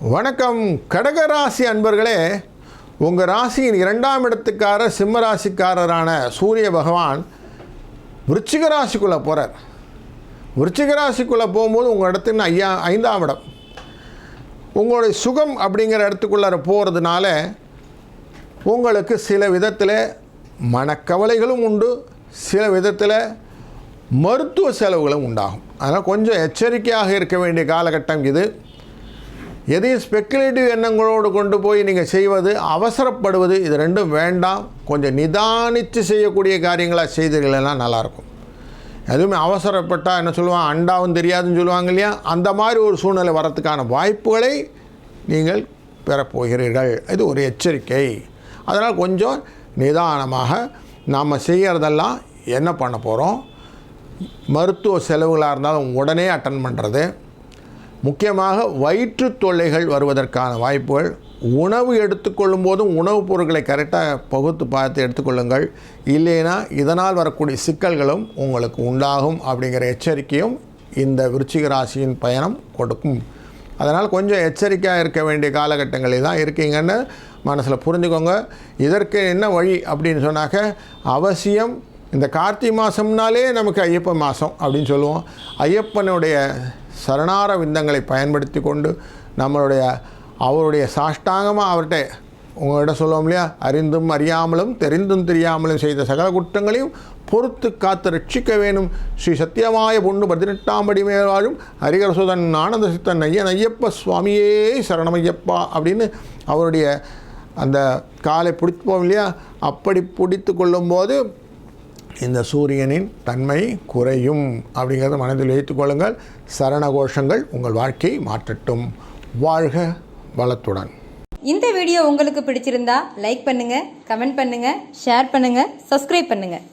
வணக்கம். கடகராசி அன்பர்களே உங்கள் ராசியின் இரண்டாம் இடத்துக்காரர் சிம்ம ராசிக்காரரான சூரிய பகவான் விருச்சிக ராசிக்குள்ளே போகிறார் விருச்சிக ராசிக்குள்ளே போகும்போது உங்கள் இடத்துக்கு ஐயா ஐந்தாம் இடம். உங்களுடைய சுகம் அப்படிங்கிற இடத்துக்குள்ளார போகிறதுனால உங்களுக்கு சில விதத்தில் மனக்கவலைகளும் உண்டு சில விதத்தில் மருத்துவ செலவுகளும் உண்டாகும். அதனால் கொஞ்சம் எச்சரிக்கையாக இருக்க வேண்டிய காலகட்டம் இது. எதையும் ஸ்பெக்குலேட்டிவ் எண்ணங்களோடு கொண்டு போய் நீங்கள் செய்வது அவசரப்படுவது இது ரெண்டும் வேண்டாம். கொஞ்சம் நிதானித்து செய்யக்கூடிய காரியங்களாக செய்தீர்கள்னா நல்லாயிருக்கும். எதுவுமே அவசரப்பட்டால் என்ன சொல்லுவான் அண்டாவும் தெரியாதுன்னு சொல்லுவாங்க இல்லையா? அந்த மாதிரி ஒரு சூழ்நிலை வரத்துக்கான வாய்ப்புகளை நீங்கள் பெறப்போகிறீர்கள் இது ஒரு எச்சரிக்கை. அதனால் கொஞ்சம் நிதானமாக நாம் செய்கிறதெல்லாம் என்ன பண்ண போகிறோம் மருத்துவ செலவுகளாக இருந்தாலும் உடனே அட்டன் பண்ணுறது முக்கியமாக வயிற்று தொல்லைகள் வருவதற்கான வாய்ப்புகள். உணவு எடுத்துக்கொள்ளும் போதும் உணவுப் பொருட்களை கரெக்டாக பகுத்து பார்த்து எடுத்துக்கொள்ளுங்கள் இல்லைன்னா இதனால் வரக்கூடிய சிக்கல்களும் உங்களுக்கு உண்டாகும் அப்படிங்கிற எச்சரிக்கையும் இந்த விருச்சிக ராசியின் பயணம் கொடுக்கும். அதனால் கொஞ்சம் எச்சரிக்கையாக இருக்க வேண்டிய காலகட்டங்களில் தான் இருக்கீங்கன்னு மனசில் புரிஞ்சுக்கோங்க. இதற்கு என்ன வழி அப்படின்னு சொன்னாக்க அவசியம் இந்த கார்த்திகை மாதம்னாலே நமக்கு ஐயப்பன் மாதம் அப்படின்னு சொல்லுவோம். ஐயப்பனுடைய சரணார விந்தங்களை பயன்படுத்தி கொண்டு நம்மளுடைய அவருடைய சாஷ்டாங்கமாக அவர்கிட்ட உங்கள்கிட்ட சொல்லுவோம் இல்லையா? அறிந்தும் அறியாமலும் தெரிந்தும் தெரியாமலும் செய்த சகல குற்றங்களையும் பொறுத்து காத்து ரட்சிக்க வேணும். ஸ்ரீ சத்தியமாய பொண்ணு பதினெட்டாம் படி மேல் ஹரிகரசுதன் ஆனந்த சித்தன் ஐயன் ஐயப்ப சுவாமியே சரணமையப்பா அப்படின்னு அவருடைய அந்த காலை பிடிப்போம் இல்லையா? அப்படி பிடித்து கொள்ளும்போது இந்த சூரியனின் தன்மை குறையும். அப்படிங்கிறத மனதில் வைத்துக்கொள்ளுங்கள் சரண கோஷங்கள் உங்கள் வாழ்க்கையை மாற்றட்டும். வாழ்க வளத்துடன். இந்த வீடியோ உங்களுக்கு பிடிச்சிருந்தா லைக் பண்ணுங்கள் கமெண்ட் பண்ணுங்கள் ஷேர் பண்ணுங்கள் சப்ஸ்கிரைப் பண்ணுங்கள்